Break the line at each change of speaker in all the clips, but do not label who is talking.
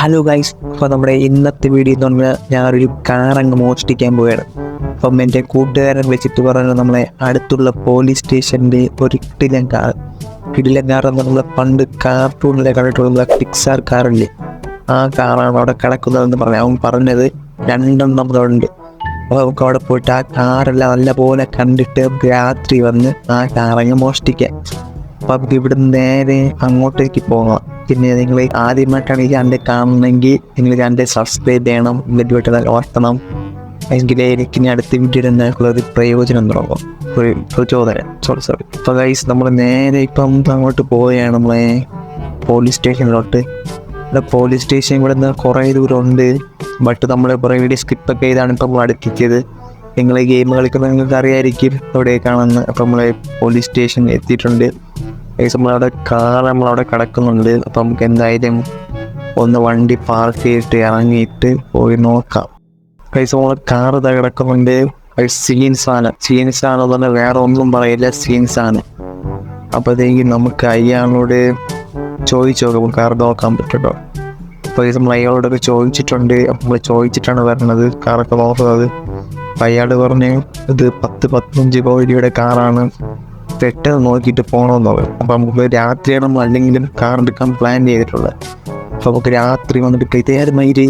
Hello guys അപ്പോൾ നമ്മുടെ ഇന്നത്തെ വീഡിയോ എന്ന് പറഞ്ഞാൽ ഞാനൊരു കാർ അങ്ങ് മോഷ്ടിക്കാൻ പോവുകയാണ്. അപ്പം എന്റെ കൂട്ടുകാരൻ വെച്ചിട്ട് പറഞ്ഞു നമ്മളെ അടുത്തുള്ള പോലീസ് സ്റ്റേഷന്റെ ഒരു കിടിലൻ കാർ കിടിലൻ കാർ എന്ന് പറഞ്ഞാൽ പണ്ട് കാർട്ടൂണിലെ കണ്ടിട്ടുള്ള പിക്സാർ കാറില്ലേ ആ കാറാണ് അവിടെ കിടക്കുന്നതെന്ന് പറഞ്ഞു അവൻ പറഞ്ഞത് രണ്ടെണ്ണം ഉണ്ട്. അപ്പോൾ നമുക്ക് അവിടെ പോയിട്ട് ആ കാറെല്ലാം നല്ലപോലെ കണ്ടിട്ട് രാത്രി വന്ന് ആ കാറങ്ങ് മോഷ്ടിക്കാം നമുക്ക് ഇവിടുന്ന് നേരെ അങ്ങോട്ടേക്ക് പോകാം. പിന്നെ നിങ്ങൾ ആദ്യമായിട്ടാണ് ഈ ചാനൽ കാണണമെങ്കിൽ നിങ്ങൾ ചാനൽ സബ്സ്ക്രൈബ് ചെയ്യണം എന്നിട്ട് വീട്ടിൽ ഓർത്തണം എങ്കിലേ എനിക്ക് ഇനി അടുത്ത വീഡിയോ ഒരു പ്രയോജനം തുടങ്ങും ഒരു പ്രചോദനം. സോറി സോറി ഇപ്പോൾ ഗൈസ് നമ്മൾ നേരെ ഇപ്പം അങ്ങോട്ട് പോവുകയാണ് നമ്മളെ പോലീസ് സ്റ്റേഷനിലോട്ട് ഇവിടെ പോലീസ് സ്റ്റേഷൻ ഇവിടെ നിന്ന് കുറേ ദൂരമുണ്ട്. ബട്ട് നമ്മൾ കുറേ വീഡിയോ സ്കിപ്പൊക്കെ ചെയ്താണ് ഇപ്പം നമ്മൾ അടുപ്പിച്ചത് നിങ്ങൾ ഗെയിം കളിക്കുന്ന നിങ്ങൾക്ക് അറിയായിരിക്കും എവിടേക്കാണെന്ന് അപ്പം നമ്മൾ പോലീസ് സ്റ്റേഷൻ എത്തിയിട്ടുണ്ട്. നമ്മളവിടെ കാർ നമ്മളവിടെ കിടക്കുന്നുണ്ട്. അപ്പം നമുക്ക് എന്തായാലും ഒന്ന് വണ്ടി പാർക്ക് ചെയ്തിട്ട് ഇറങ്ങിയിട്ട് പോയി നോക്കാം. കൈസ് നമ്മൾ കാർ ഇതാ കിടക്കുന്നുണ്ട്. സീൻസ് ആണ് സീൻസ് ആണ് തന്നെ വേറെ ഒന്നും പറയില്ല. സീൻസ് ആണ് അപ്പോഴത്തേക്ക് നമുക്ക് അയാളോട് ചോദിച്ചു നോക്കാം. കാർ നോക്കാൻ പറ്റുമോ അപ്പോൾ നമ്മൾ അയാളോടൊക്കെ ചോദിച്ചിട്ടുണ്ട്. നമ്മൾ ചോദിച്ചിട്ടാണ് വരണത്. കാറൊക്കെ നോക്കുന്നത്. അപ്പോൾ അയാൾ പറഞ്ഞു ഇത് പത്ത് പതിനഞ്ച് കോടിയുടെ കാറാണ് പെട്ടെന്ന് നോക്കിയിട്ട് പോകണമെന്ന് പറയും. അപ്പോൾ നമുക്ക് രാത്രിയാണ് നമ്മൾ അല്ലെങ്കിലും കാർ എടുക്കാൻ പ്ലാൻ ചെയ്തിട്ടുള്ളത്. അപ്പോൾ നമുക്ക് രാത്രി വന്നിട്ട് ഇതേമാതിരി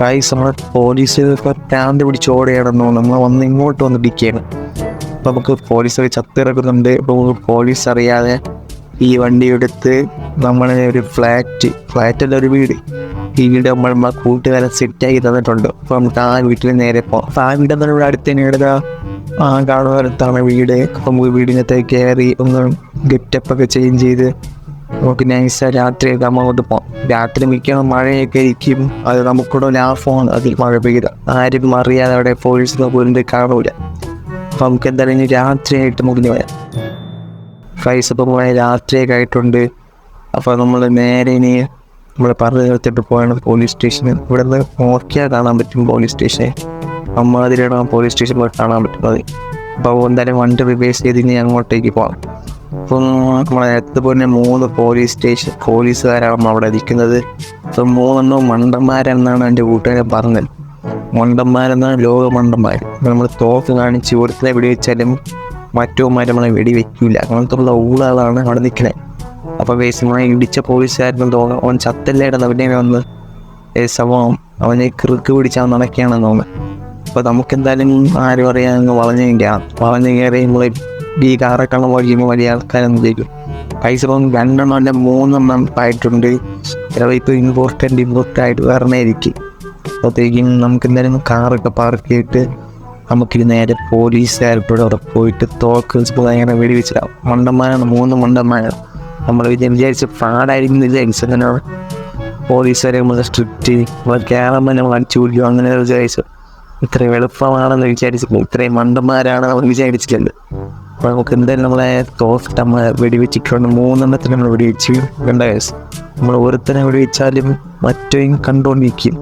കായ്സ് നമ്മളെ പോലീസ് പ്രാന്ത് പിടിച്ച് ഓടുകയാണെന്ന് നമ്മൾ വന്ന് ഇങ്ങോട്ട് വന്ന് ഇടിക്കുകയാണ് അപ്പോൾ നമുക്ക് പോലീസ് ചത്തിറക്കുന്നുണ്ട്. നമുക്ക് പോലീസ് അറിയാതെ ഈ വണ്ടി എടുത്ത് നമ്മളെ ഒരു ഫ്ലാറ്റ് ഫ്ലാറ്റല്ല ഒരു വീട്. ഈ വീട് നമ്മൾ നമ്മളെ കൂട്ടുകാരെ സെറ്റാക്കി തന്നിട്ടുണ്ട്. അപ്പോൾ നമുക്ക് ആ വീട്ടിൽ നേരെ പോകാം അപ്പോൾ ആ വീട് ഇവിടെ അടുത്ത് തന്നെ ആ കാണുന്നിടത്താണ് വീട്. അപ്പം നമുക്ക് വീടിനകത്തേക്ക് കയറി ഒന്ന് ഗെറ്റപ്പ് ഒക്കെ ചേഞ്ച് ചെയ്ത് നമുക്ക് നൈസാ നമ്മൾ അങ്ങോട്ട് പോകാം രാത്രി മിക്കണം മഴയൊക്കെ ഇരിക്കും. അത് നമുക്കൂടെ ലാഭമാണ് അതിൽ മഴ പെയ്ത. ആരും അറിയാതെ അവിടെ പോലീസിനെ പോലും കാണൂല. അപ്പം നമുക്ക് എന്തായാലും രാത്രിയായിട്ട് മുറിഞ്ഞു പോയാം ഫൈസ് ഇപ്പം പോയ രാത്രിയൊക്കെ ആയിട്ടുണ്ട്. അപ്പോൾ നമ്മൾ നേരെ ഇനി നമ്മൾ പറഞ്ഞു നിർത്തിയിട്ട് പോയാണ് പോലീസ് സ്റ്റേഷന് ഇവിടെ നിന്ന് നോക്കിയാൽ കാണാൻ പറ്റും പോലീസ് സ്റ്റേഷൻ അമ്മാതിരിയാണ് ആ പോലീസ് സ്റ്റേഷൻ പോയി കാണാൻ പറ്റുന്നത്. അപ്പോൾ എന്തായാലും വണ്ടി റിവേഴ്സ് ചെയ്ത് ഇനി അങ്ങോട്ടേക്ക് പോകാം. അപ്പം നമ്മളെ നേരത്തെ പോലെ മൂന്ന് പോലീസ് സ്റ്റേഷൻ പോലീസുകാരാണ് നമ്മൾ അവിടെ ഇരിക്കുന്നത് അപ്പം മൂന്നെണ്ണം മണ്ടന്മാരെന്നാണ് എന്റെ കൂട്ടുകാരെ പറഞ്ഞത്. മണ്ടന്മാരെന്നാണ് ലോക മണ്ടന്മാർ നമ്മൾ തോക്ക് കാണിച്ച് ഒരുത്തിനെ വെടിവെച്ചാലും മറ്റവന്മാർ നമ്മളെ വെടിവെക്കില്ല അങ്ങനത്തെ ഉള്ള ഊളകളാണ് അവിടെ നിൽക്കുന്നത് അപ്പോൾ വേസ് നമ്മളെ ഇടിച്ച പോലീസുകാരനും തോന്നുന്നു അവൻ ചത്തല്ലേടുന്ന അവനെ വന്ന് സംഭവം അവനെ കൃക്ക് പിടിച്ചാൽ നടക്കുകയാണെന്ന് തോന്നുന്നു. അപ്പോൾ നമുക്ക് എന്തായാലും ആരും അറിയാമെന്ന് വളഞ്ഞു കയറാം വളഞ്ഞു കയറി നമ്മൾ ഈ കാറൊക്കെ വഴിയുമ്പോൾ വലിയ ആൾക്കാരൊന്നും ചെയ്യും പൈസ ഇപ്പം രണ്ടെണ്ണം അല്ല മൂന്നെണ്ണം ആയിട്ടുണ്ട്. ചിലപ്പോൾ ഇപ്പോൾ ഇമ്പോർട്ടന്റ് ഇമ്പോർട്ടന്റ് ആയിട്ട് വരണമായിരിക്കും അപ്പോഴത്തേക്കും നമുക്ക് എന്തായാലും കാറൊക്കെ പാർക്ക് ചെയ്തിട്ട് നമുക്കിത് നേരെ പോലീസുകാരുടെ അവിടെ പോയിട്ട് തോക്ക് അങ്ങനെ വെടിവെച്ചിടാം. മണ്ടന്മാരാണ് മൂന്ന് മണ്ടന്മാരാണ്. നമ്മൾ വിചാരിച്ച് ഫാഡായിരിക്കും വിചാരിച്ചു അങ്ങനെ പോലീസുകാരെ നമ്മൾ സ്ട്രിക്റ്റ് കയറുമ്പോൾ നമ്മൾ അടിച്ചു പിടിക്കും അങ്ങനെ വിചാരിച്ചു. ഇത്രയും എളുപ്പമാണെന്ന് വിചാരിച്ചില്ല ഇത്രയും മണ്ടന്മാരാണ് നമ്മൾ വിചാരിച്ചിട്ടുണ്ട്. അപ്പോൾ നമുക്ക് എന്തായാലും നമ്മളെ തോക്ക് നമ്മൾ വെടിവെച്ചിട്ടുണ്ട്. മൂന്നെണ്ണത്തിന് നമ്മൾ വെടിവെച്ച്. രണ്ട് നമ്മൾ ഒരുത്തനെ വെടിവെച്ചാലും മറ്റേയും കണ്ടുകൊണ്ടിരിക്കും.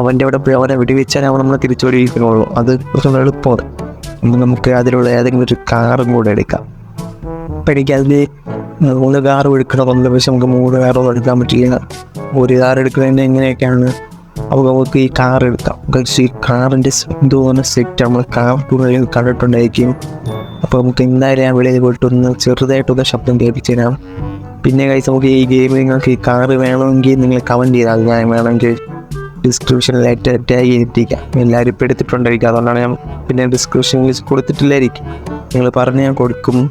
അവന്റെ അവിടെ പോയി അവനെ വെടിവെച്ചാൽ അവൻ നമ്മളെ തിരിച്ചു വെടിവെക്കുന്നുള്ളൂ അത് കുറച്ചുകൂടെ എളുപ്പമാണ്. നമുക്ക് അതിലുള്ള ഏതെങ്കിലും ഒരു കാറും കൂടെ എടുക്കാം. അപ്പം എനിക്കതിൽ മൂന്ന് കാർ എടുക്കണമെന്നുണ്ട് പക്ഷെ നമുക്ക് മൂന്ന് കാറൊന്നും എടുക്കാൻ പറ്റില്ല. ഒരു കാർ എടുക്കുന്നതിന് എങ്ങനെയൊക്കെയാണ് അപ്പോൾ നമുക്ക് ഈ കാർ എടുക്കാം. ഈ കാറിന്റെ എന്തോ സെറ്റ് നമ്മൾ കാർ ടൂറിൽ കണ്ടിട്ടുണ്ടായിരിക്കും. അപ്പോൾ നമുക്ക് എന്തായാലും ഞാൻ വെളിയിൽ പോയിട്ടൊന്ന് ചെറുതായിട്ടൊന്ന് ശബ്ദം കേൾപ്പിച്ചു തരാം പിന്നെ കഴിച്ച് നമുക്ക് ഈ ഗെയിമിൽ നിങ്ങൾക്ക് ഈ കാറ് വേണമെങ്കിൽ നിങ്ങൾ കമന്റ് ചെയ്താൽ ഞാൻ വേണമെങ്കിൽ ഡിസ്ക്രിപ്ഷനിലായിട്ട് ടാഗ് ചെയ്തിരിക്കാം എല്ലാവരും ഇപ്പോൾ എടുത്തിട്ടുണ്ടായിരിക്കും. അതുകൊണ്ടാണ് ഞാൻ പിന്നെ ഡിസ്ക്രിപ്ഷനിൽ കൊടുത്തിട്ടില്ലായിരിക്കും. നിങ്ങൾ പറഞ്ഞ് ഞാൻ കൊടുക്കും.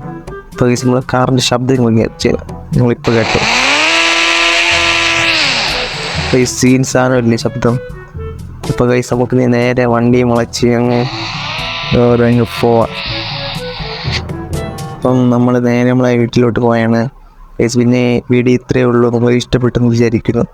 ഇപ്പോൾ നമ്മൾ കാറിന്റെ ശബ്ദം നിങ്ങൾ കേൾപ്പിച്ചു നിങ്ങളിപ്പോൾ കേട്ടോ. ഈ സീൻസ് ആണ് വലിയ ശബ്ദം. ഇപ്പോൾ ഗൈസ് നീ നേരെ വണ്ടി മുളച്ച് അങ്ങ് ഓരോ അങ്ങ് പോവാം. അപ്പം നമ്മൾ നേരെ നമ്മളെ വീട്ടിലോട്ട് പോയാണ്. പിന്നെ വീഡിയോ ഇത്രയേ ഉള്ളൂ. നമ്മൾ ഇഷ്ടപ്പെട്ടെന്ന് വിചാരിക്കുന്നു.